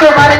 তোমার